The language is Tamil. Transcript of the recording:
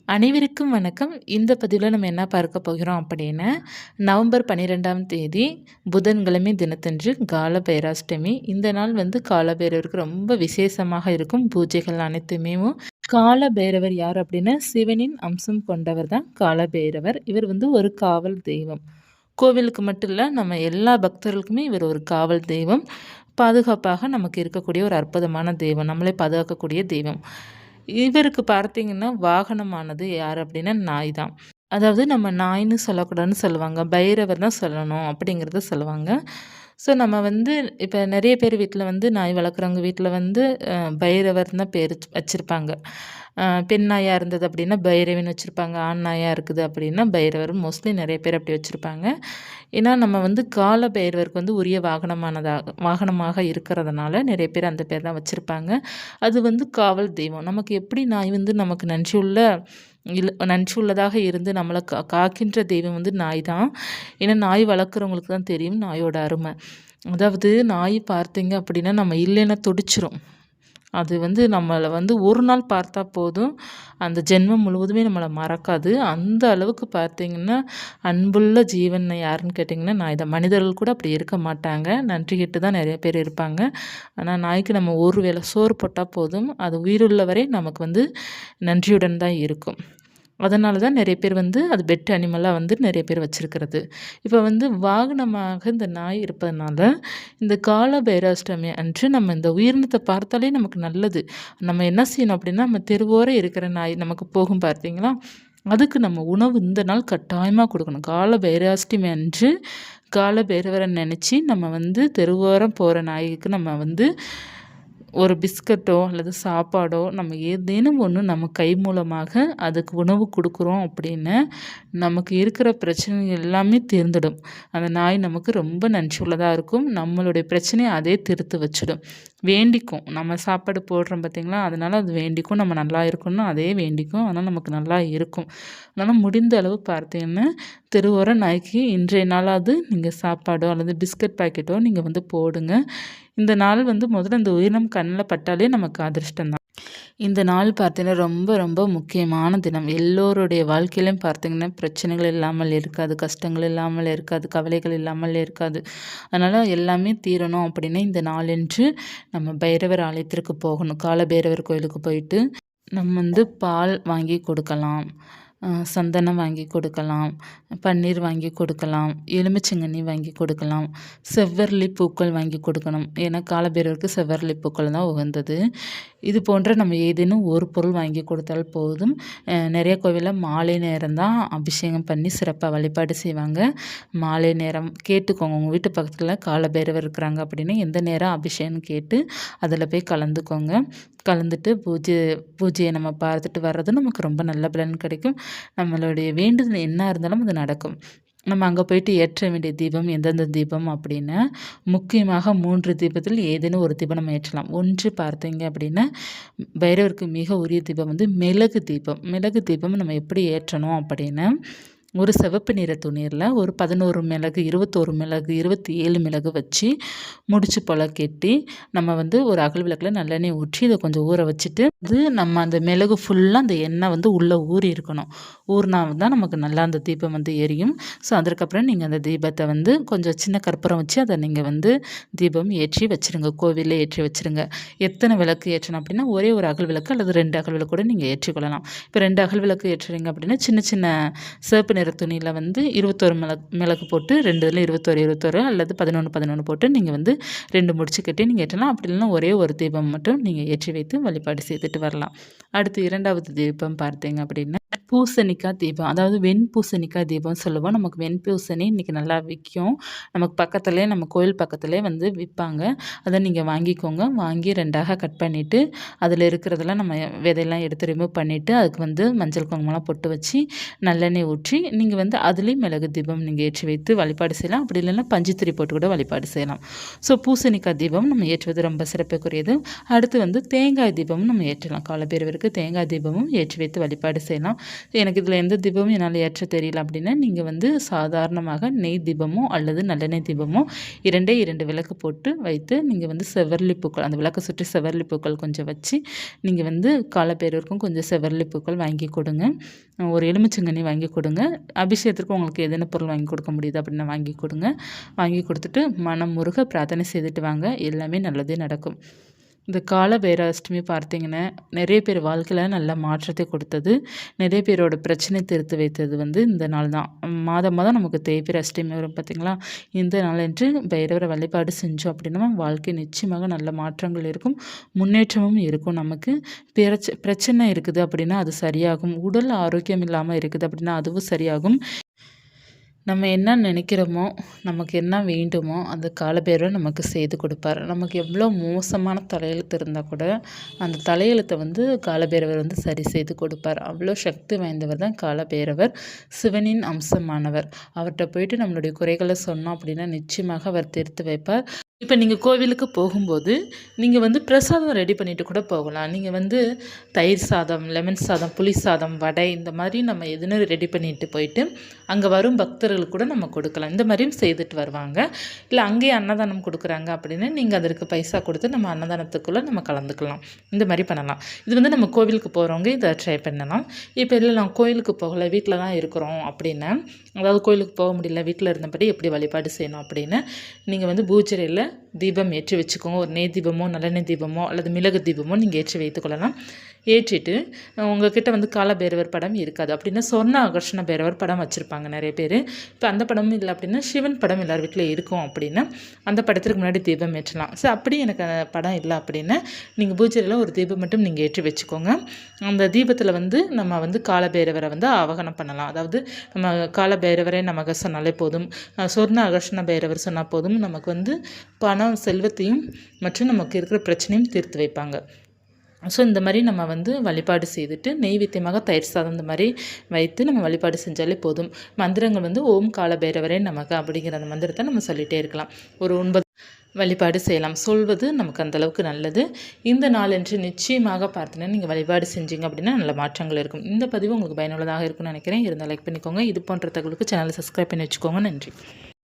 அனைவருக்கும் வணக்கம். இந்த பதிவில் நம்ம என்ன பார்க்க போகிறோம் அப்படின்னா நவம்பர் பன்னிரெண்டாம் தேதி புதன்கிழமை தினத்தன்று கால பைராஷ்டமி. இந்த நாள் வந்து கால பைரவருக்கு ரொம்ப விசேஷமாக இருக்கும். பூஜைகள் அனைத்துமே கால பைரவர் யார் அப்படின்னா சிவனின் அம்சம் கொண்டவர் தான் கால பைரவர். இவர் வந்து ஒரு காவல் தெய்வம். கோவிலுக்கு மட்டும் இல்லை நம்ம எல்லா பக்தர்களுக்குமே இவர் ஒரு காவல் தெய்வம். பாதுகாப்பாக நமக்கு இருக்கக்கூடிய ஒரு அற்புதமான தெய்வம். நம்மளே பாதுகாக்கக்கூடிய தெய்வம். இவருக்கு பார்த்தீங்கன்னா வாகனமானது யார் அப்படின்னா நாய் தான் அதாவது நம்ம நாய்னு சொல்லக்கூடாதுன்னு சொல்லுவாங்க. பைரவர் தான் சொல்லணும் அப்படிங்கிறத சொல்லுவாங்க. ஸோ நம்ம வந்து இப்போ நிறைய பேர் வீட்டில் வந்து நாய் வளர்க்குறவங்க வீட்டில் வந்து பைரவர் தான் பேர் வச்சுருப்பாங்க. பெண் நாயாக இருந்தது அப்படின்னா பைரவின்னு வச்சுருப்பாங்க ஆண் நாயாக இருக்குது அப்படின்னா பைரவர். மோஸ்ட்லி நிறைய பேர் அப்படி வச்சுருப்பாங்க. ஏன்னா நம்ம வந்து கால பைரவருக்கு வந்து உரிய வாகனமானதாக வாகனமாக இருக்கிறதுனால நிறைய பேர் அந்த பேர் தான் வச்சுருப்பாங்க. அது வந்து காவல் தெய்வம். நமக்கு எப்படி நாய் வந்து நமக்கு நன்றியுள்ள இல் நன்றி உள்ளதாக இருந்து நம்மளை கா காக்கின்ற தெய்வம் வந்து நாய் தான். ஏன்னா நாய் வளர்க்குறவங்களுக்கு தான் தெரியும் நாயோட அருமை. அதாவது நாய் பார்த்தீங்க அப்படின்னா நம்ம இல்லைன்னா துடிச்சிரும். அது வந்து நம்மளை வந்து ஒரு நாள் பார்த்தா போதும். அந்த ஜென்மம் முழுவதுமே நம்மளை மறக்காது. அந்த அளவுக்கு பார்த்திங்கன்னா அன்புள்ள ஜீவன் யாருன்னு கேட்டிங்கன்னா நாய் இதை மனிதர்கள் கூட அப்படி இருக்க மாட்டாங்க. நன்றி கிட்டு தான் நிறைய பேர் இருப்பாங்க. ஆனால் நாய்க்கு நம்ம ஒரு வேளை சோறு போட்டால் போதும். அது உயிருள்ளவரை நமக்கு வந்து நன்றியுடன் தான் இருக்கும். அதனால தான் நிறைய பேர் வந்து அது பெட் அனிமலாக வந்து நிறைய பேர் வச்சுருக்கிறது. இப்போ வந்து வாகனமாக இந்த நாய் இருப்பதனால இந்த கால பைராஷ்டமி அன்று நம்ம இந்த உயிரினத்தை பார்த்தாலே நமக்கு நல்லது. நம்ம என்ன செய்யணும் அப்படின்னா நம்ம தெருவோரம் இருக்கிற நாய் நமக்கு போகும் பார்த்தீங்களா? அதுக்கு நம்ம உணவு இந்த நாள் கட்டாயமாக கொடுக்கணும். கால பைராஷ்டமி அன்று கால பைரவரை நினச்சி நம்ம வந்து தெருவோரம் போகிற நாய்க்கு நம்ம வந்து ஒரு பிஸ்கட்டோ அல்லது சாப்பாடோ நம்ம ஏதேனும் ஒன்று நம்ம கை மூலமாக அதுக்கு உணவு கொடுக்குறோம் அப்படின்னு நமக்கு இருக்கிற பிரச்சனைகள் எல்லாமே தீர்ந்துடும். அந்த நாய் நமக்கு ரொம்ப நன்றியுள்ளதாக இருக்கும். நம்மளுடைய பிரச்சனையை அதே திருத்து வச்சிடும். வேண்டிக்கும். நம்ம சாப்பாடு போடுறோம் பார்த்திங்களா அதனால் அது வேண்டிக்கும். நம்ம நல்லா இருக்கணும் அதே வேண்டிக்கும். அதனால் நமக்கு நல்லா இருக்கும். அதனால் முடிந்த அளவு பார்த்தீங்கன்னா தெருவோர நாய்க்கு இன்றைய நாளாவது நீங்கள் சாப்பாடோ அல்லது பிஸ்கட் பாக்கெட்டோ நீங்கள் வந்து போடுங்க. இந்த நாள் வந்து முதல்ல இந்த உயிரினம் கண்ணில் பட்டாலே நமக்கு அதிர்ஷ்டம் தான் இந்த நாள் பார்த்தீங்கன்னா ரொம்ப ரொம்ப முக்கியமான தினம். எல்லோருடைய வாழ்க்கையிலையும் பார்த்தீங்கன்னா பிரச்சனைகள் இல்லாமல் இருக்காது கஷ்டங்கள் இல்லாமல் இருக்காது கவலைகள் இல்லாமல் இருக்காது. அதனால் எல்லாமே தீரணும் அப்படின்னா இந்த நாளென்று நம்ம பைரவர் ஆலயத்திற்கு போகணும். கால பைரவர் கோயிலுக்கு போயிட்டு நம்ம வந்து பால் வாங்கி கொடுக்கலாம். சந்தனம் வாங்கி கொடுக்கலாம் பன்னீர் வாங்கி கொடுக்கலாம் எலுமிச்சங்கண்ணி வாங்கி கொடுக்கலாம் செவ்வரளி பூக்கள் வாங்கி கொடுக்கணும். ஏன்னா காலபேரருக்கு செவ்வரளி பூக்கள் தான் உகந்தது. இது போன்ற நம்ம ஏதேனும் ஒரு பொருள் வாங்கி கொடுத்தால் போதும். நிறைய கோவிலில் மாலை நேரம் தான் அபிஷேகம் பண்ணி சிறப்பாக வழிபாடு செய்வாங்க. மாலை நேரம் கேட்டுக்கோங்க. உங்கள் வீட்டு பக்கத்தில் காலபைரவர் இருக்கிறாங்க அப்படின்னு எந்த நேரம் அபிஷேகம் கேட்டு அதில் போய் கலந்துக்கோங்க. கலந்துட்டு பூஜை பூஜையை நம்ம பார்த்துட்டு வர்றது நமக்கு ரொம்ப நல்ல பலன் கிடைக்கும். நம்மளுடைய வேண்டுதல் என்ன இருந்தாலும் அது நடக்கும். நம்ம அங்கே போயிட்டு ஏற்ற வேண்டிய தீபம் எந்தெந்த தீபம் அப்படின்னா முக்கியமாக மூன்று தீபத்தில் ஏதேனும் ஒரு தீபம் நம்ம ஏற்றலாம். ஒன்று பார்த்தீங்க அப்படின்னா பைரவருக்கு மிக உரிய தீபம் வந்து மிளகு தீபம். மிளகு தீபம் நம்ம எப்படி ஏற்றணும் அப்படின்னா ஒரு சிவப்பு நிற துணியில் ஒரு பதினோரு மிளகு இருபத்தோரு மிளகு இருபத்தி ஏழு மிளகு வச்சு முடிச்சு போல கெட்டி நம்ம வந்து ஒரு அகல் விளக்கில் நல்லெண்ணெய் ஊற்றி இதை கொஞ்சம் ஊற வச்சுட்டு அது நம்ம அந்த மிளகு ஃபுல்லாக அந்த எண்ணெய் வந்து உள்ளே ஊறி இருக்கணும். ஊறினா தான் நமக்கு நல்லா அந்த தீபம் வந்து எரியும். ஸோ அதற்கப்புறம் நீங்கள் அந்த தீபத்தை வந்து கொஞ்சம் சின்ன கற்பூரம் வச்சு அதை நீங்கள் வந்து தீபம் ஏற்றி வச்சுருங்க. கோவிலில் ஏற்றி வச்சுருங்க. எத்தனை விளக்கு ஏற்றணும் அப்படின்னா ஒரே ஒரு அகல் விளக்கு அல்லது ரெண்டு அகல் விளக்கு கூட நீங்கள் ஏற்றிக்கொள்ளலாம். இப்போ ரெண்டு அகல் விளக்கு ஏற்றுறீங்க அப்படின்னா சின்ன சின்ன சிவப்பு நிற துணியில் வந்து இருபத்தோரு மிளகு மிளகு போட்டு ரெண்டு இதில் இருபத்தோரு இருபத்தோரு அல்லது பதினொன்று பதினொன்று போட்டு நீங்கள் வந்து ரெண்டு முடிச்சு கட்டி நீங்கள் ஏற்றலாம். அப்படி இல்லைனா ஒரே ஒரு தீபம் மட்டும் நீங்கள் ஏற்றி வைத்து வழிபாடு செய்துட்டு வரலாம். அடுத்து இரண்டாவது தீபம் பார்த்தீங்க அப்படின்னா பூசணிக்காய் தீபம். அதாவது வெண் பூசணிக்காய் தீபம் சொல்லுவோம் நமக்கு வெண் பூசணி இன்றைக்கி நல்லா விற்கும் நமக்கு பக்கத்துலேயே நம்ம கோயில் பக்கத்துலேயே வந்து விற்பாங்க. அதை நீங்கள் வாங்கிக்கோங்க. வாங்கி ரெண்டாக கட் பண்ணிவிட்டு அதில் இருக்கிறதெல்லாம் நம்ம விதையெல்லாம் எடுத்து ரிமூவ் பண்ணிவிட்டு அதுக்கு வந்து மஞ்சள் குங்குமம்லாம் பொட்டு வச்சு நல்லெண்ணெய் ஊற்றி நீங்கள் வந்து அதுலேயும் மிளகு தீபம் நீங்கள் ஏற்றி வைத்து வழிபாடு செய்யலாம். அப்படி இல்லைன்னா பஞ்சுத்திரி போட்டு கூட வழிபாடு செய்யலாம். ஸோ பூசணிக்காய் தீபம் நம்ம ஏற்றுவது ரொம்ப சிறப்புக்குரியது. அடுத்து வந்து தேங்காய் தீபமும் நம்ம ஏற்றலாம். காலப்பேரவருக்கு தேங்காய் தீபமும் ஏற்றி வைத்து வழிபாடு செய்யலாம். எனக்கு இதில் எந்த தீபமும் என்னால் ஏற்ற தெரியல அப்படின்னா நீங்கள் வந்து சாதாரணமாக நெய் தீபமோ அல்லது நல்லெண்ணெய் தீபமோ இரண்டே இரண்டு விளக்கு போட்டு வைத்து நீங்கள் வந்து செவர்லி பூக்கள் அந்த விளக்கை சுற்றி செவர்லி பூக்கள் கொஞ்சம் வச்சு நீங்கள் வந்து காலப்பேரூருக்கும் கொஞ்சம் செவர்லி பூக்கள் வாங்கி கொடுங்க. ஒரு எலுமிச்சங்கனி வாங்கி கொடுங்க. அபிஷேகத்திற்கு உங்களுக்கு எதன பொருள் வாங்கி கொடுக்க முடியுது அப்படின்னா வாங்கி கொடுங்க. வாங்கி கொடுத்துட்டு மனம் முருக பிரார்த்தனை செய்துட்டு வாங்க. எல்லாமே நல்லதே நடக்கும். இந்த கால பேராஷ்டமி பார்த்தீங்கன்னா நிறைய பேர் வாழ்க்கையில் நல்ல மாற்றத்தை கொடுத்தது. நிறைய பேரோட பிரச்சனை திருத்து வைத்தது வந்து இந்த நாள் தான். மாதம் மாதம் நமக்கு தேய்பிர அஷ்டமி வரும் பார்த்திங்களா? இந்த நாள் என்று பைரவரை வழிபாடு செஞ்சோம் அப்படின்னா வாழ்க்கை நிச்சயமாக நல்ல மாற்றங்கள் இருக்கும் முன்னேற்றமும் இருக்கும். நமக்கு பிரச்ச பிரச்சனை இருக்குது அப்படின்னா அது சரியாகும். உடல் ஆரோக்கியம் இல்லாமல் இருக்குது அப்படின்னா அதுவும் சரியாகும். நம்ம என்ன நினைக்கிறோமோ நமக்கு என்ன வேண்டுமோ அந்த காலபைரவர் நமக்கு செய்து கொடுப்பார். நமக்கு எவ்வளோ மோசமான தலையெழுத்து இருந்தால் கூட அந்த தலையெழுத்தை வந்து காலபைரவர் வந்து சரி செய்து கொடுப்பார். அவ்வளோ சக்தி வாய்ந்தவர் தான் காலபைரவர் சிவனின் அம்சமானவர். அவர்கிட்ட போயிட்டு நம்மளுடைய குறைகளை சொன்னோம் அப்படின்னா நிச்சயமாக அவர் தீர்த்து வைப்பார். இப்போ நீங்கள் கோவிலுக்கு போகும்போது நீங்கள் வந்து பிரசாதம் ரெடி பண்ணிவிட்டு கூட போகலாம். நீங்கள் வந்து தயிர் சாதம் லெமன் சாதம் புளி சாதம் வடை இந்த மாதிரி நம்ம எதுன்னு ரெடி பண்ணிட்டு போயிட்டு அங்கே வரும் பக்தர்களுக்கு கூட நம்ம கொடுக்கலாம். இந்த மாதிரியும் செய்துட்டு வருவாங்க. இல்லை அங்கேயே அன்னதானம் கொடுக்குறாங்க அப்படின்னு நீங்கள் அதற்கு பைசா கொடுத்து நம்ம அன்னதானத்துக்குள்ளே நம்ம கலந்துக்கலாம். இந்த மாதிரி பண்ணலாம். இது வந்து நம்ம கோவிலுக்கு போகிறவங்க இதை ட்ரை பண்ணலாம். இப்போ இல்லை நான் கோயிலுக்கு போகலை வீட்டில் தான் இருக்கிறோம் அப்படின்னு அதாவது கோயிலுக்கு போக முடியல வீட்டில் இருந்தபடி எப்படி வழிபாடு செய்யணும் அப்படின்னு நீங்கள் வந்து பூஜரையில் தீபம் ஏற்றி வச்சுக்கோங்க. ஒரு நெய் தீபமோ நல்லெண்ணெய் தீபமோ அல்லது மிளகு தீபமோ நீங்கள் ஏற்றி வைத்துக்கொள்ளலாம் ஏற்றிட்டு உங்ககிட்ட வந்து காலபைரவர் படம் இருக்காது. அப்படின்னா சொர்ண ஆகர்ஷண பைரவர் படம் வச்சுருப்பாங்க நிறைய பேர். இப்போ அந்த படமும் இல்லை அப்படின்னா சிவன் படம் எல்லார் வீட்டில் இருக்கும் அப்படின்னா அந்த படத்திற்கு முன்னாடி தீபம் ஏற்றலாம். ஸோ அப்படி எனக்கு படம் இல்லை அப்படின்னா நீங்கள் பூஜையில் ஒரு தீபம் மட்டும் நீங்கள் ஏற்றி வச்சுக்கோங்க. அந்த தீபத்தில் வந்து நம்ம வந்து காலபைரவரை வந்து அவகனம் பண்ணலாம். அதாவது நம்ம காலபைரவரே நமக்கு சொன்னாலே போதும். சொர்ண ஆகர்ஷண பைரவர் சொன்னால் போதும். நமக்கு வந்து பணம் செல்வத்தையும் மற்றும் நமக்கு இருக்கிற பிரச்சனையும் தீர்த்து வைப்பாங்க. ஸோ இந்த மாதிரி நம்ம வந்து வழிபாடு செய்துட்டு நெய்வேத்தியமாக தயிர் சாதம் இந்த மாதிரி வைத்து நம்ம வழிபாடு செஞ்சாலே போதும். மந்திரங்கள் வந்து ஓம் காலபேரவரே நமக்கு அப்படிங்கிற அந்த மந்திரத்தை நம்ம சொல்லிகிட்டே இருக்கலாம். ஒரு ஒன்பது வழிபாடு செய்யலாம். சொல்வது நமக்கு அந்தளவுக்கு நல்லது. இந்த நாளன்று நிச்சயமாக பார்த்தீங்கன்னா நீங்கள் வழிபாடு செஞ்சீங்க அப்படின்னா நல்ல மாற்றங்கள் இருக்கும். இந்த பதிவு உங்களுக்கு பயனுள்ளதாக இருக்கும்னு நினைக்கிறேன். இருந்தால் லைக் பண்ணிக்கோங்க. இது போன்ற தகவலுக்கு சேனலை சப்ஸ்கிரைப் பண்ணி வச்சுக்கோங்க. நன்றி.